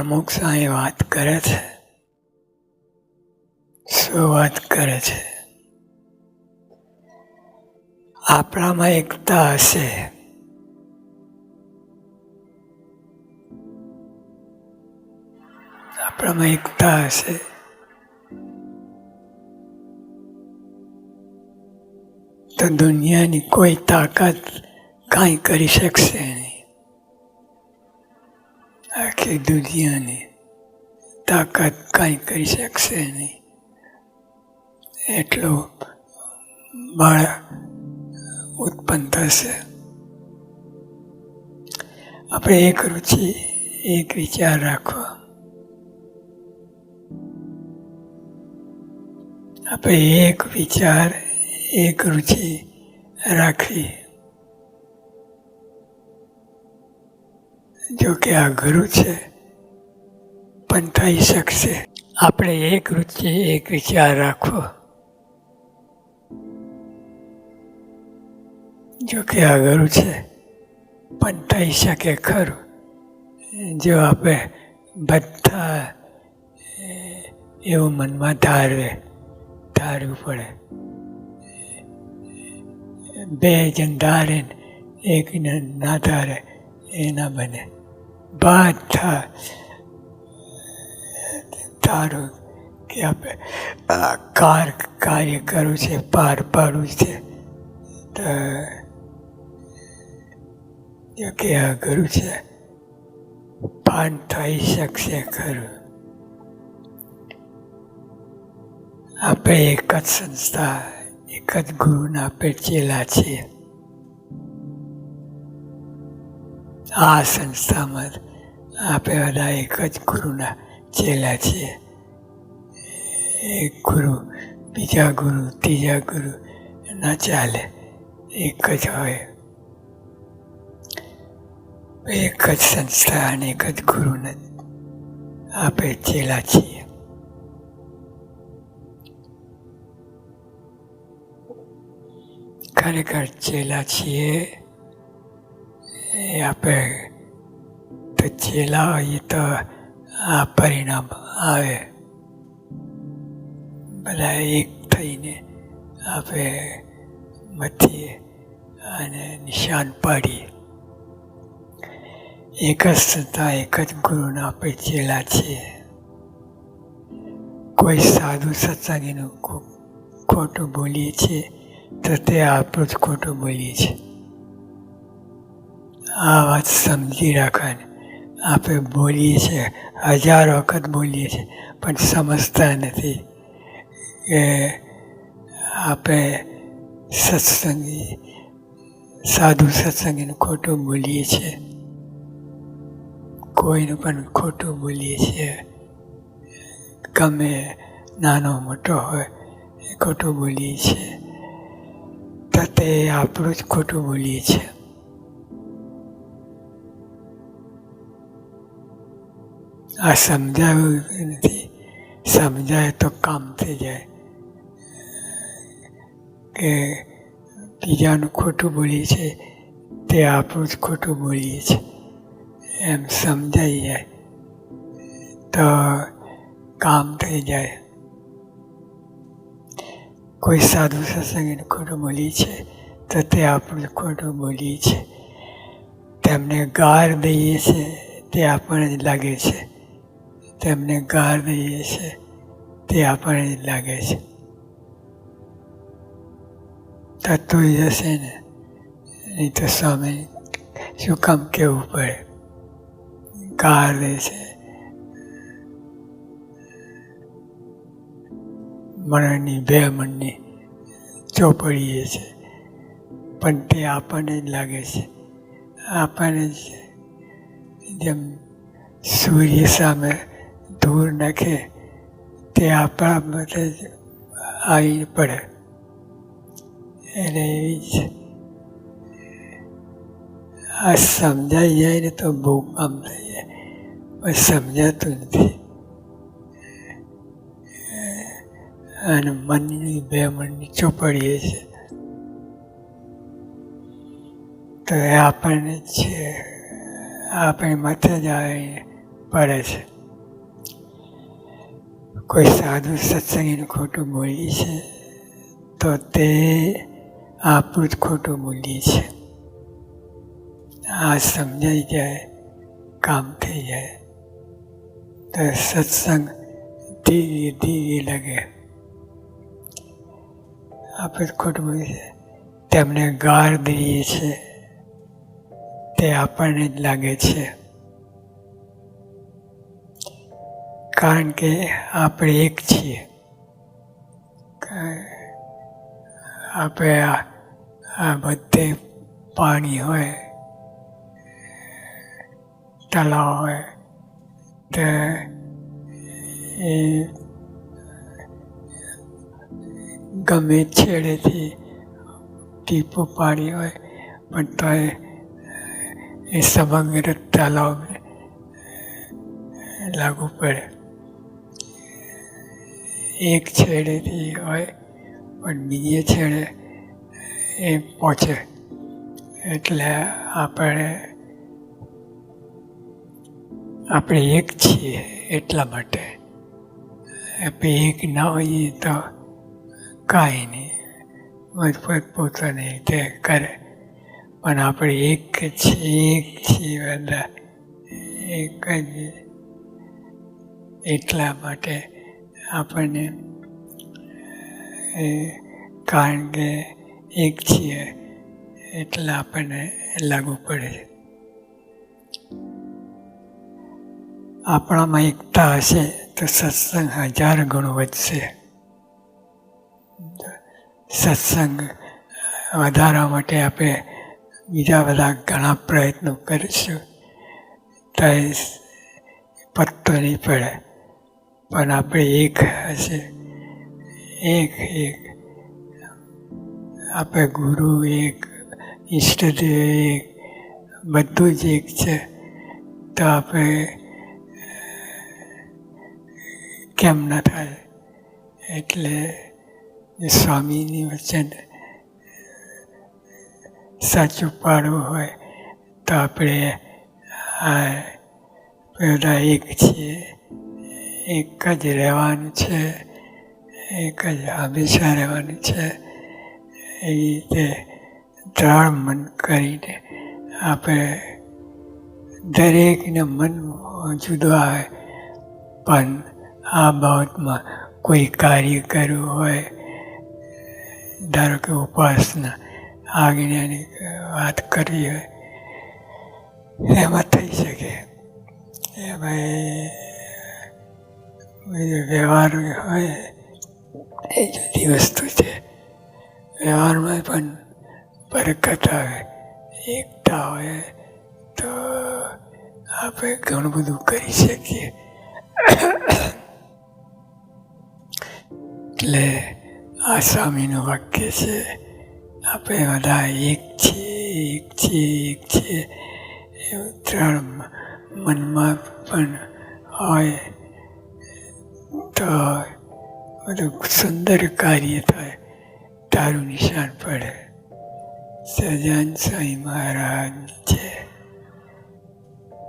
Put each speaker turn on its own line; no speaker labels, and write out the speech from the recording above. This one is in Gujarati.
પ્રમુખ સાંઈ વાત કરે છે શું વાત કરે છે આપણામાં એકતા હશે આપણામાં એકતા હશે તો દુનિયાની કોઈ તાકાત કાંઈ કરી શકશે નહીં આખી દુનિયાની તાકાત કાંઈ કરી શકશે નહીં. એટલું બળ ઉત્પન્ન થશે. આપણે એક રુચિ એક વિચાર રાખવો આપણે એક વિચાર એક રુચિ રાખવી જો કે આ ઘરું છે, પણ થઈ શકશે. આપણે એક રુચિ એક વિચાર રાખવો. જો કે આ ગુરુ છે, પણ થઈ શકે ખરું. જો આપણે બધા, એવું મનમાં ધારવે, ધારવું પડે. બે જણ ધારે ને એક ના ધારે, એ ના બને. બધા ધારો કે આપણે આ કાર કાર્ય કરવું છે, પાર પાડવું છે, તો કે આ ઘરું છે, પાન થઈ શકશે ખરું. આપણે એક જ સંસ્થા, એક જ ગુરુના આપણે ચેલા છીએ. આ સંસ્થામાં આપણે બધા એક જ ગુરુના ચેલા છીએ એક ગુરુ, બીજા ગુરુ, ત્રીજા ગુરુ ના ચાલે. એક જ હોય. એક જ સંસ્થા અને એક જ ગુરુને આપણે ચેલા છીએ. ખરેખર ચેલા છીએ. એ આપણે તો ચેલા હોઈએ તો આ પરિણામ આવે. બધા એક થઈને આપણે મથીએ અને નિશાન પાડીએ. એક જ સંતા એક જ ગુરુના આપણે ચેલા છીએ કોઈ સાધુ સત્સંગીનું ખોટું બોલીએ છીએ તો તે આપણું જ ખોટું બોલીએ છીએ. આ વાત સમજી રાખવાની. આપણે બોલીએ છીએ, હજાર વખત બોલીએ છીએ, પણ સમજતા નથી કે આપણે સત્સંગી, સાધુ સત્સંગીનું ખોટું બોલીએ છીએ. કોઈનું પણ ખોટું બોલીએ છીએ. ગમે નાનો મોટો હોય એ ખોટું બોલીએ છીએ. તો તે આપણું જ ખોટું બોલીએ છીએ. આ સમજાયું નથી. સમજાય તો કામ થઈ જાય. કે બીજાનું ખોટું બોલીએ છીએ તે આપણું જ ખોટું બોલીએ છીએ એમ સમજાઈ જાય. તો કામ થઈ જાય. કોઈ સાધુ સત્સંગીને ખોટું બોલીએ છે, તો તે આપણું ખોટું બોલીએ છે. તેમને ગાર દઈએ છે, તે આપણને જ લાગે છે. તેમને ગાર દઈએ છે, તે આપણને જ લાગે છે. થતું જશે ને, નહીં તો સ્વામી શું કામ કહેવું પડે? ગાર દે છે. મણની બે મણની ચોપડીએ છે. પણ તે આપણને જ લાગે છે. આપણને જ જેમ સૂર્ય સામે ધૂળ નાખે તે આપણા માટે જ આવી પડે એને એવી જ આ સમજાઈ જાય ને તો બહુ કામ થઈ જાય પણ સમજાતું નથી અને મનની બે મનની ચોપડીએ છે તો એ આપણને છે આપણે માથે જ આવી પડે છે કોઈ સાધુ સત્સંગીનું ખોટું બોલીએ છે, તો તે આપણું જ ખોટું બોલીએ છે. આ સમજાઈ જાય, કામ થઈ જાય, તો સત્સંગ ધીરે ધીરે લાગે. આપણે ખોટું બોલીએ છીએ તેમને ગાળ દઈએ છીએ તે આપણને જ લાગે છે. કારણ કે આપણે એક છીએ. આપણે આ બધે પાણી હોય તળાવ હોય, તો એ ગમે છેડેથી ટીપું પાણી હોય, પણ તો એ સમગ્ર તળાવ લાગુ પડે. એક છેડેથી હોય, પણ બીજે છેડે એ પહોંચે. એટલે આપણે આપણે એક છીએ એટલા માટે. આપણે એક ના હોઈએ તો કાંઈ નહીં. મજબૂત પોતાની રીતે કરે. પણ આપણે એક છીએ એક છીએ બધા. એક જ એટલા માટે આપણને. એ કારણ કે એક છીએ એટલે આપણને લાગુ પડે. છે આપણામાં એકતા હશે તો સત્સંગ હજાર ગણો વધશે. સત્સંગ વધારવા માટે આપણે બીજા બધા ઘણા પ્રયત્નો કરીશું. તો પત્તો નહીં પડે. પણ આપણે એક હશે. એક એક. આપણે ગુરુ એક ઈષ્ટદેવ એક, બધું જ એક છે. તો આપણે, કેમ ન થાય? એટલે સ્વામીની વચન સાચું પાડવું હોય, તો આપણે આ બધા એક છીએ. એક જ રહેવાનું છે, એક જ હંમેશા રહેવાનું છે. એ રીતે દ્રઢ મન કરીને આપણે દરેકને મન જુદો આવે પણ આ બાબતમાં કોઈ કાર્ય કરવું હોય, ધારો કે ઉપાસના, આજ્ઞાની વાત કરવી હોય એમાં થઈ શકે. એમાં વ્યવહાર હોય, એ જુદી વસ્તુ છે. વ્યવહારમાં પણ બરકત આવે, એકતા હોય, તો આપણે ઘણું બધું કરી શકીએ. એટલે આ સ્વામીનું વાક્ય છે, આપણે બધા એક છીએ એક છીએ એક છીએ. એવું ત્રણ મનમાં પણ હોય. તો બધું સુંદર કાર્ય થાય. તારું નિશાન પડે. સજાન સાંઈ મહારાજ છે.